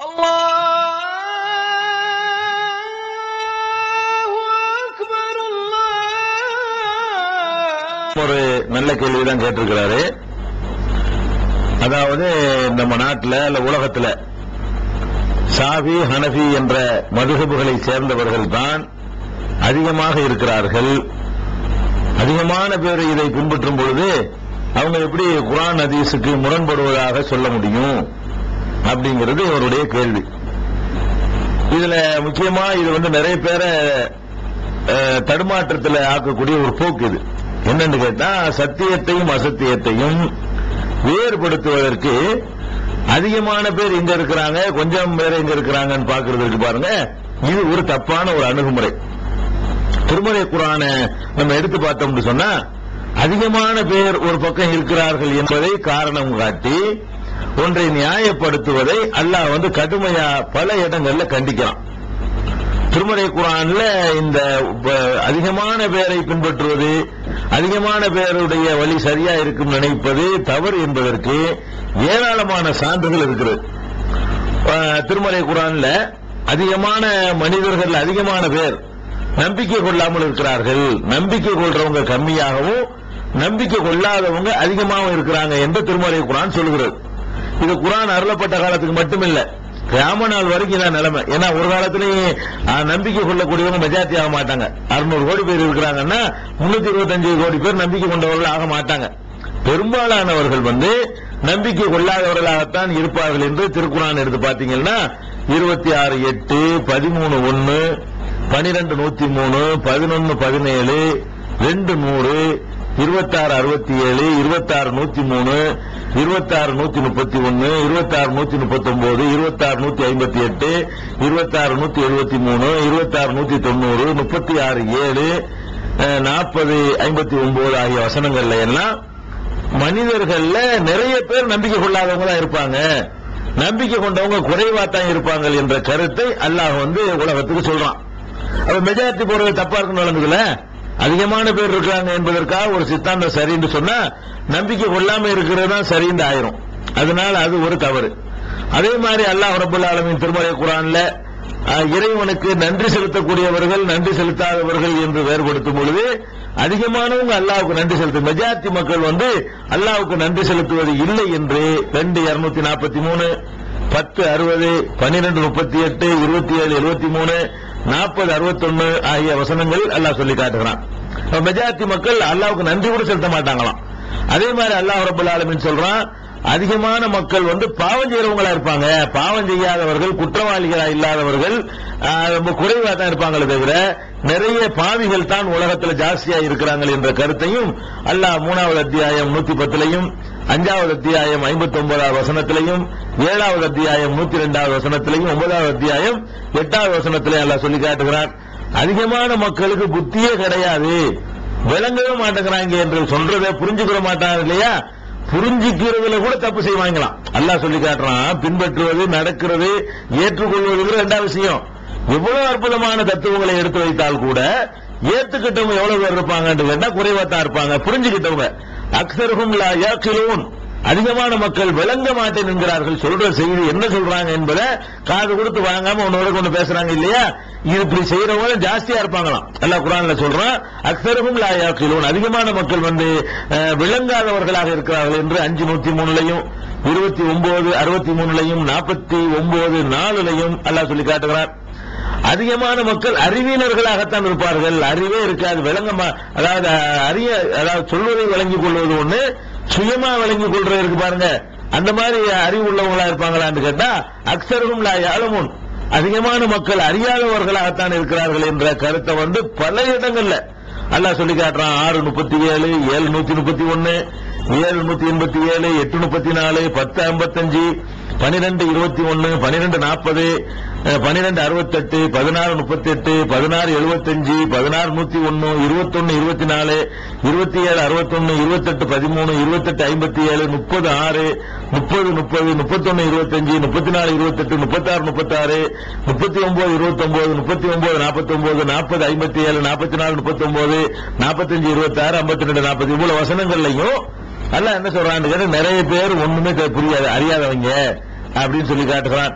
ஒரு நல்ல கேள்விதான் கேட்டிருக்கிறாரு. அதாவது நம்ம நாட்டில் அல்ல உலகத்துல சாபி ஹனஃபி என்ற மதுகபுகளை சேர்ந்தவர்கள் தான் அதிகமாக இருக்கிறார்கள். அதிகமான பேர் இதை பின்பற்றும் பொழுது அவங்க எப்படி குரான் ஹதீஸுக்கு முரண்படுவதாக சொல்ல முடியும்? அப்படிங்கிறது இவருடைய கேள்வி. இதுல முக்கியமா இது வந்து நிறைய பேரை தடுமாற்றத்தில் ஆக்கக்கூடிய ஒரு போக்கு இது. என்னன்னு கேட்டா சத்தியத்தையும் அசத்தியத்தையும் வேறுபடுத்துவதற்கு அதிகமான பேர் இங்க இருக்கிறாங்க கொஞ்சம் பேர் இங்க இருக்கிறாங்கன்னு பாக்குறதுக்கு பாருங்க. இது ஒரு தப்பான ஒரு அணுகுமுறை. திருமலை குரான நம்ம எடுத்து பார்த்தோம்னு சொன்னா அதிகமான பேர் ஒரு பக்கம் இருக்கிறார்கள் என்பதை காரணம் காட்டி ஒன்றை நியாயப்படுத்துவதை அல்லாஹ் வந்து கடுமையா பல இடங்கள்ல கண்டிக்கிறான். திருமறை குரான்ல இந்த அதிகமான பேரை பின்பற்றுவது அதிகமான பேருடைய வழி சரியா இருக்கும் நினைப்பது தவறு என்பதற்கு ஏராளமான சான்றுகள் இருக்கிறது. திருமறை குரான்ல அதிகமான மனிதர்கள் அதிகமான பேர் நம்பிக்கை கொள்ளாமல் இருக்கிறார்கள். நம்பிக்கை கொள்றவங்க கம்மியாகவும் நம்பிக்கை கொள்ளாதவங்க அதிகமாகவும் இருக்கிறாங்க என்று திருமறை குரான் சொல்கிறது இது குரான் அருளப்பட்ட காலத்துக்கு மட்டுமில்ல. கிராம நாள் வரைக்கும் தான் நிலைமை. ஏன்னா ஒரு காலத்திலேயே நம்பிக்கை கொள்ளக்கூடியவங்க மெஜாரிட்டி ஆக மாட்டாங்க. அறுநூறு கோடி பேர் இருக்கிறாங்கன்னா முன்னூத்தி இருபத்தஞ்சு கோடி பேர் நம்பிக்கை கொண்டவர்கள் ஆக மாட்டாங்க. பெரும்பாலானவர்கள் வந்து நம்பிக்கை கொள்ளாதவர்களாகத்தான் இருப்பார்கள் என்று திருக்குறான் எடுத்து பாத்தீங்கன்னா இருபத்தி ஆறு எட்டு பதிமூணு ஒன்னு பனிரெண்டு நூத்தி மூணு பதினொன்னு பதினேழு ரெண்டு நூறு இருபத்தாறு அறுபத்தி ஏழு இருபத்தாறு நூத்தி மூணு இருபத்தாறு நூத்தி முப்பத்தி ஒன்னு இருபத்தாறு நூத்தி முப்பத்தி ஒன்பது இருபத்தாறு நூத்தி ஐம்பத்தி எட்டு இருபத்தாறு நூத்தி எழுபத்தி மூணு இருபத்தாறு நூத்தி தொண்ணூறு முப்பத்தி ஆறு ஏழு நாற்பது ஐம்பத்தி ஒன்பது ஆகிய வசனங்கள்ல எல்லாம் மனிதர்கள்ல நிறைய பேர் நம்பிக்கை கொள்ளாதவங்க தான் இருப்பாங்க. நம்பிக்கை கொண்டவங்க குறைவா தான் இருப்பாங்க என்ற கருத்தை அல்லாஹ் வந்து உலகத்துக்கு சொல்றான். அப்ப மெஜாரிட்டி போறது தப்பா இருக்குன்னு நடந்துக்கல அதிகமான பேர் இருக்கிறாங்க என்பதற்காக ஒரு சித்தாந்தம் சரின்னு சொன்னா நம்பிக்கை கொள்ளாம இருக்கிறது தான் சரின்னு ஆயிரும். அதனால அது ஒரு தவறு. அதே மாதிரி அல்லாஹ் ரபுல் ஆலமின் திருமலை குரான்ல இறைவனுக்கு நன்றி செலுத்தக்கூடியவர்கள் நன்றி செலுத்தாதவர்கள் என்று வேறுபடுத்தும் பொழுது அதிகமானவங்க அல்லாவுக்கு நன்றி செலுத்தும். மெஜாரிட்டி மக்கள் வந்து அல்லாவுக்கு நன்றி செலுத்துவது இல்லை என்று ரெண்டு இருநூத்தி நாற்பத்தி மூணு பத்து அறுபது பன்னிரெண்டு முப்பத்தி எட்டு இருபத்தி ஏழு எழுபத்தி மூணு நாற்பது அறுபத்தொன்னு ஆகிய வசனங்கள் அல்லாஹ் சொல்லி காட்டுகிறான். மெஜாரிட்டி மக்கள் அல்லாவுக்கு நன்றி கூட செலுத்த மாட்டாங்களாம். அதே மாதிரி அல்லாஹ் ரபுல் ஆலமின் சொல்றான் அதிகமான மக்கள் வந்து பாவம் செய்யறவங்களா இருப்பாங்க. பாவம் செய்யாதவர்கள் குற்றவாளிகளா இல்லாதவர்கள் ஆஹ், ரொம்ப குறைவா தான் இருப்பாங்களே தவிர நிறைய பாவிகள் தான் உலகத்தில் ஜாஸ்தியா இருக்கிறாங்க என்ற கருத்தையும் அல்லாஹ் மூணாவது அத்தியாயம் நூத்தி பத்துலையும் அஞ்சாவது அத்தியாயம் ஐம்பத்தி ஒன்பதாவது வசனத்திலையும் ஏழாவது அத்தியாயம் நூத்தி ரெண்டாவது வசனத்திலையும் ஒன்பதாவது அத்தியாயம் எட்டாவது வசனத்திலையும் எல்லாம் சொல்லி காட்டுகிறான். அதிகமான மக்களுக்கு புத்தியே கிடையாது. விளங்கவே மாட்டேங்கிறாங்க என்று சொல்றதை புரிஞ்சுக்கிற மாட்டாங்க இல்லையா? புரிஞ்சுக்கிறதுல கூட தப்பு செய்வாங்களாம். அல்லாஹ் சொல்லி காட்டுறான் பின்பற்றுவது நடக்கிறது ஏற்றுக்கொள்வது ரெண்டாவது விஷயம். எவ்வளவு அற்புதமான தத்துவங்களை எடுத்து வைத்தால் கூட ஏத்துக்கிட்டவங்க எவ்வளவு பேர் இருப்பாங்கன்னு குறைவா தான் இருப்பாங்க புரிஞ்சுக்கிட்டவங்க. அக்சருகும் லா யாக்கிலூன் அதிகமான மக்கள் விளங்க மாட்டேன் என்கிறார்கள். சொல்ற செய்தி என்ன சொல்றாங்க என்பதை காது கொடுத்து வாங்காம உன்னோட கொண்டு பேசுறாங்க இல்லையா? இது இப்படி செய்யறவங்க ஜாஸ்தியா இருப்பாங்களாம். எல்லா குரான்ல சொல்றான் அக்சரகும் லாயாக்கிலோன் அதிகமான மக்கள் வந்து அஹ், விளங்காதவர்களாக இருக்கிறார்கள் என்று அஞ்சு நூத்தி மூணுலையும் இருபத்தி ஒன்பது அறுபத்தி மூணுலையும் நாற்பத்தி ஒன்பது நாலுலையும் அல்லாஹ் சொல்லி காட்டுகிறார். அதிகமான மக்கள் அறிவியலர்களாகத்தான் இருப்பார்கள். அறிவே இருக்காது. விளங்கமா அதாவது அறிய அதாவது சொல்வதை விளங்கிக் கொள்வது ஒண்ணு சுயமா விளங்கிக் கொள்றது இருக்கு பாருங்க. அந்த மாதிரி அறிவு உள்ளவங்களா இருப்பாங்களான்னு கேட்டா அக்சரும் லா யாழமுன் அதிகமான மக்கள் அறியாதவர்களாகத்தான் இருக்கிறார்கள் என்ற கருத்தை வந்து பல இடங்கள்ல அல்லாஹ் சொல்லி காட்டுறான். ஆறு முப்பத்தி ஏழு ஏழு நூத்தி முப்பத்தி ஒன்னு ஏழு நூத்தி எண்பத்தி ஏழு எட்டு முப்பத்தி நாலு பத்து ஐம்பத்தஞ்சு பனிரெண்டு இருபத்தி ஒன்னு பனிரெண்டு நாற்பது பனிரெண்டு அறுபத்தெட்டு பதினாறு முப்பத்தி எட்டு பதினாறு எழுபத்தஞ்சு பதினாறு நூத்தி ஒன்னு இருபத்தொன்னு இருபத்தி நாலு இருபத்தி ஏழு அறுபத்தொன்னு இருபத்தெட்டு பதிமூணு இருபத்தெட்டு ஐம்பத்தி ஏழு முப்பது ஆறு முப்பது முப்பது முப்பத்தொன்னு இருபத்தஞ்சு முப்பத்தி நாலு இருபத்தெட்டு முப்பத்தாறு முப்பத்தாறு முப்பத்தி ஒன்பது இருபத்தொன்பது முப்பத்தி ஒன்பது நாற்பத்தி ஒன்பது நாற்பது ஐம்பத்தி ஏழு நாற்பத்தி நாலு முப்பத்தி ஒன்பது நாற்பத்தஞ்சு இருபத்தாறு ஐம்பத்தி ரெண்டு நாற்பது. இவ்வளவு வசனங்கள்லையும் அதெல்லாம் என்ன சொல்றான்னு நிறைய பேர் ஒண்ணுமே புரியாது அறியாதவங்க. அப்படின்னு சொல்லி காட்டுகிறான்.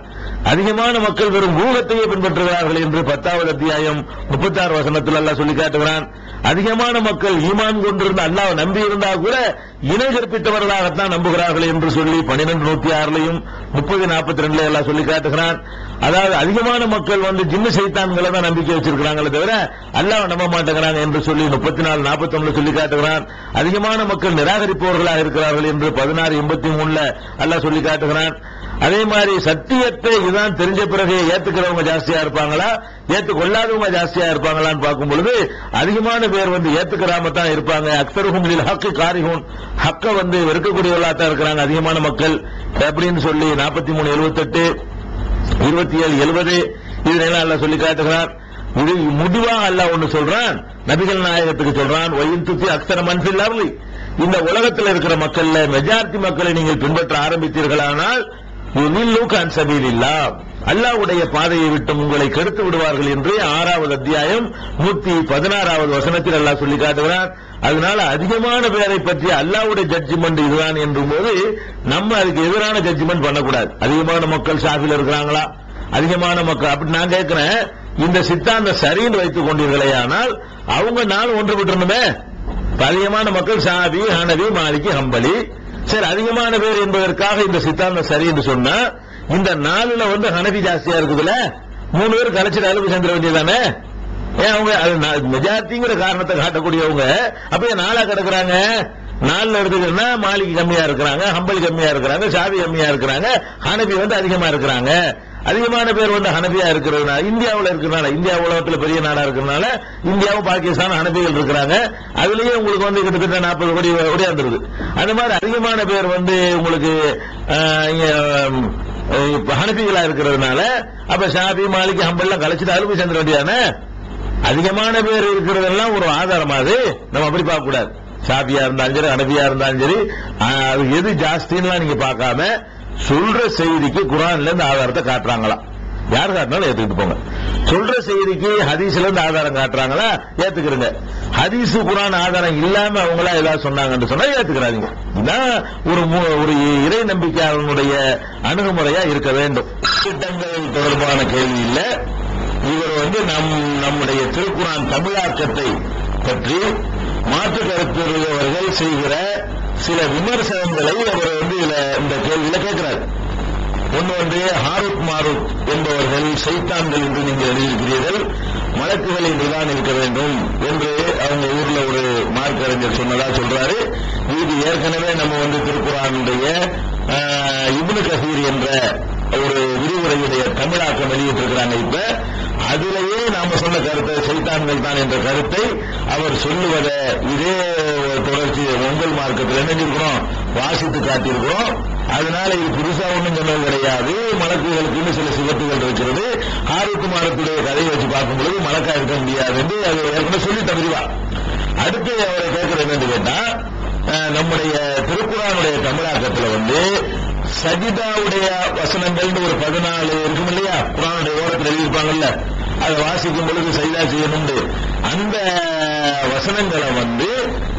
அதிகமான மக்கள் வெறும் ஊகத்தையே பின்பற்றுகிறார்கள் என்று பத்தாவது அத்தியாயம் முப்பத்தாறு வசனத்தில் அல்லாஹ் சொல்லி காட்டுகிறான். அதிகமான மக்கள் ஈமான் கொண்டிருந்த அல்லாஹ் நம்பியிருந்தா கூட இணை கற்பித்தவர்களாகத்தான் நம்புகிறார்கள் என்று சொல்லி பன்னிரெண்டு நூத்தி ஆறுலையும் முப்பது நாற்பத்தி ரெண்டுல எல்லாம் சொல்லி காட்டுகிறான். அதாவது அதிகமான மக்கள் வந்து ஜிம்மு சைத்தான்களை தான் நம்பிக்கை வச்சிருக்கிறாங்களே தவிர அல்லாஹ் நம்ப மாட்டேங்கிறாங்க என்று சொல்லி முப்பத்தி நாலு நாற்பத்தி ஒன்னு சொல்லி காட்டுகிறான். அதிகமான மக்கள் நிராகரிப்பவர்களாக இருக்கிறார்கள் என்று பதினாறு எண்பத்தி மூணுல அல்லாஹ் சொல்லி காட்டுகிறான். அதே மாதிரி சத்தியத்தை இதுதான் தெரிஞ்ச பிறகு ஏத்துக்கிறவங்க ஜாஸ்தியா இருப்பாங்களா? ஏத்துக்கொள்ளாதவங்க ஜாஸ்தியா இருப்பாங்களான்னு பார்க்கும் பொழுது அதிகமான பேர் வந்து ஏத்துக்கிறாம தான் இருப்பாங்க அக்தருகும் ஹக்கு காரிகும் ஹக்க வந்து வெறுக்கக்கூடியவர்களா தான் இருக்கிறாங்க அதிகமான மக்கள். அப்படின்னு சொல்லி நாற்பத்தி மூணு எழுபத்தெட்டு இருபத்தி ஏழு எழுபது இதெல்லாம் அல்லாஹ் சொல்லி காட்டுகிறான் முடிவா அல்ல அல்லாஹ் ஒன்னு சொல்றான். நபிகள் நாயகத்துக்கு சொல்றான் ஒயின் துத்தி அக்சர மனசில் இந்த உலகத்தில் இருக்கிற மக்கள்ல மெஜாரிட்டி மக்களை நீங்கள் பின்பற்ற ஆரம்பித்தீர்களானால் யுதில்லூகான் சபீலில்லா அல்லாஹ்வுடைய பாதையை விட்டு உங்களை கெடுத்து விடுவார்கள் என்று ஆறாவது அத்தியாயம் நூத்தி பதினாறாவது வசனத்தில் அல்லாஹ் சொல்லி காட்டுகிறான். அதனால அதிகமான பேரை பற்றி அல்லாஹ்வுடைய ஜட்ஜ்மெண்ட் இதுதான் என்றும் போது நம்ம அதுக்கு எதிரான ஜட்ஜ்மெண்ட் பண்ணக்கூடாது. அதிகமான மக்கள் சாஃபில் இருக்கிறாங்களா? அதிகமான மக்கள் அப்படி நான் கேட்கிறேன் இந்த சித்தாந்த சரின்னு வைத்துக் கொண்டீர்களே ஆனால் அவங்க நாள் ஒன்று விட்டுருணுமே. அதிகமான மக்கள் சாபி ஹனவி மாலிகி ஹம்பலி சரி அதிகமான பேர் என்பதற்காக இந்த சித்தாந்தம் சரி என்று சொன்னா இந்த நாலுல வந்து ஹனபி ஜாஸ்தியா இருக்குதுல மூணு பேர் கலைச்சிட்டு அளவுக்கு சேர்ந்துட வேண்டியதானே ஏன் அவங்க அது மெஜாரிட்டிங்கிற காரணத்தை காட்டக்கூடியவங்க அப்படியே நாளா கிடக்குறாங்க. நாலுல எடுத்துக்கிட்டா மாளிகை கம்மியா இருக்கிறாங்க ஹம்பல் கம்மியா இருக்கிறாங்க சாவி கம்மியா இருக்கிறாங்க ஹனபி வந்து அதிகமா இருக்கிறாங்க. அதிகமான பேர் வந்து ஹனபியா இருக்கிறதுனால இந்தியாவில் இருக்கிறனால இந்தியா உலகத்தில் பெரிய நாடா இருக்கிறனால இந்தியாவும் பாகிஸ்தான் ஹனபிகள் இருக்கிறாங்க. அதுலயே உங்களுக்கு வந்து கிட்டத்தட்ட நாற்பது கோடி ஓடியாந்துருது அந்த மாதிரி அதிகமான பேர் வந்து உங்களுக்கு ஹனபிகளா இருக்கிறதுனால அப்ப ஷாபி மாலிக் ஹம்பல்லாம் கலைச்சிட்டு அலுவலி சேர்ந்துட வேண்டியதானே? அதிகமான பேர் இருக்கிறதெல்லாம் ஒரு ஆதாரமா அது? நம்ம அப்படி பார்க்க கூடாது ஷாபியா இருந்தாலும் சரி அனபியா இருந்தாலும் சரி அது எது ஜாஸ்தின்லாம் நீங்க பார்க்காம சொல்ற செய்திக்கு குரான்ல இருந்து ஆதாரத்தை காட்டுறாங்களா? யார் காட்டினாலும் ஏத்துக்கிட்டு போங்க. சொல்ற செய்திக்கு ஹதீஸ்ல இருந்து ஆதாரம் காட்டுறாங்களா? ஏத்துக்கிறங்க ஹதீஸ் குரான் ஆதாரம் இல்லாம அவங்களா ஏதாவது சொன்னாங்கன்னு சொன்னா ஏத்துக்கிறாதீங்க. இதுதான் ஒரு ஒரு இறை நம்பிக்கையாளனுடைய அணுகுமுறையா இருக்க வேண்டும். திட்டங்கள் தொடர்பான கேள்வி இல்ல. இவர் வந்து நம் நம்முடைய திருக்குரான் தமிழாக்கத்தை பற்றி மாற்று கருத்துடையவர்கள் செய்கிற சில விமர்சனங்களை அவர் வந்து இந்த கேள்வியில கேட்கிறார். ஒன்று வந்து ஹாரூத் மாரூத் என்பவர்கள் சைத்தான்கள் என்று நீங்கள் எழுதியிருக்கிறீர்கள். மலக்குகளை இன்றுதான் இருக்க வேண்டும் என்று அவங்க ஊர்ல ஒரு மார்க் அறிஞர் சொன்னதா சொல்றாரு. இது ஏற்கனவே நம்ம வந்து திருக்குறானுடைய ஆஹ், இப்னு கசீர் என்ற ஒரு விரிவுரையுடைய தமிழாக்கம் வெளியிட்டிருக்கிறாங்க இப்ப. அதிலேயே நாம சொன்ன கருத்தை சைத்தான்கள் தான் என்ற கருத்தை அவர் சொல்லுவதை இதே தொடர்ச்சி உங்கள் மார்க்கத்தில் என்ன வாசித்து காட்டியிருக்கிறோம். அதனால இது புதுசா ஒன்றும் சொன்னது கிடையாது. மலக்குகளுக்கு சில சிவத்துகள் இருக்கிறது. ஆரோக்கிய மாரத்துடைய கதையை வச்சு பார்க்கும்போது மலக்கா இருக்க முடியாது என்று அது ஏற்கனவே சொல்லி தகுதிவா அடுத்து அவரை கேட்கிறது என்னன்னு கேட்டா நம்முடைய திருக்குறானுடைய தமிழாக்கத்தில் வந்து சஜிதாவுடைய வசனங்கள்னு ஒரு பதினாலு இருக்கும் இல்லையா? குரானுடைய ஓரத்தில் எழுதியிருப்பாங்கல்ல. அதை வாசிக்கும் பொழுது சஜிதா செய்யணும்னு. அந்த வசனங்களை வந்து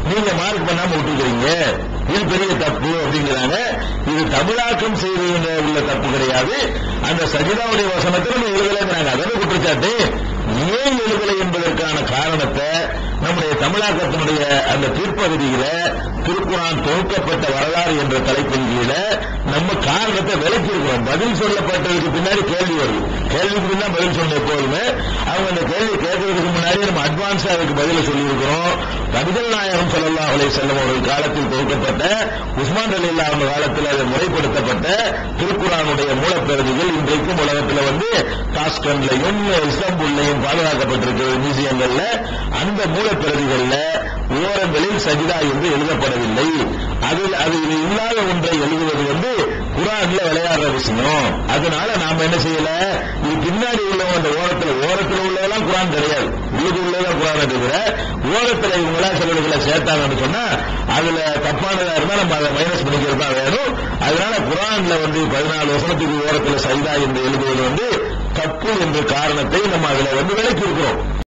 நீங்க மார்க் பண்ணாம விட்டுக்கிறீங்க. இது பெரிய தப்பு அப்படிங்கிறாங்க. இது தமிழாக்கம் செய்வீங்க உள்ள தப்பு கிடையாது. அந்த சஜிதாவுடைய வசனத்தை நம்ம எழுதலைங்கிறாங்க அதோட குற்றச்சாட்டு. ஏன் எழுதலை என்பதற்கான காரணத்தை நம்முடைய தமிழாக்கத்தினுடைய அந்த பிற்பகுதியில திருக்குறான் தொகுக்கப்பட்ட வரலாறு என்ற தலைப்பின் கீழே நம்ம காரணத்தை விளக்கி இருக்கிறோம் பதில் சொல்லப்பட்டதுக்கு பின்னாடி கேள்வி வருது. கேள்விக்கு பின்னா பதில் சொன்ன எப்போதுமே அவங்க அந்த கேள்வி கேட்கறதுக்கு முன்னாடி நம்ம அட்வான்ஸா அதுக்கு பதில சொல்லியிருக்கிறோம். நபிகள் நாயகம் சொல்லல்லா அவளை செல்லம் அவர்கள் காலத்தில் தொகுக்கப்பட்ட உஸ்மான் அலி இல்லாம காலத்தில் அது முறைப்படுத்தப்பட்ட திருக்குறானுடைய மூலப்பிரதிகள் இன்றைக்கும் உலகத்தில் வந்து தாஸ்கண்ட்லையும் இஸ்தாம்புல்லையும் பாதுகாக்கப்பட்டிருக்கிறது மியூசியங்கள்ல அந்த மூலப்பிரதிகள்ல ஓரங்களில் சஜிதா என்று எழுதப்படவில்லை. அதில் அது இல்லாத ஒன்றை எழுதுவது வந்து குரான்ல விளையாடுற விஷயம். அதனால நாம என்ன செய்யல? இது பின்னாடி உள்ளவங்க அந்த ஓரத்துல ஓரத்துல உள்ளதெல்லாம் குரான் கிடையாது. உள்ளுக்கு உள்ளதான் குரான் தவிர ஓரத்துல இவங்களா சிலவர்களை சேர்த்தாங்கன்னு சொன்னா அதுல தப்பானதா இருந்தா நம்ம அதை மைனஸ் பண்ணிக்கிறது தான் வேணும். அதனால குரான்ல வந்து பதினாலு வருஷத்துக்கு ஓரத்துல சைதா என்று எழுதுவது வந்து தப்பு என்ற காரணத்தை நம்ம அதுல வந்து விலக்கி இருக்கிறோம்.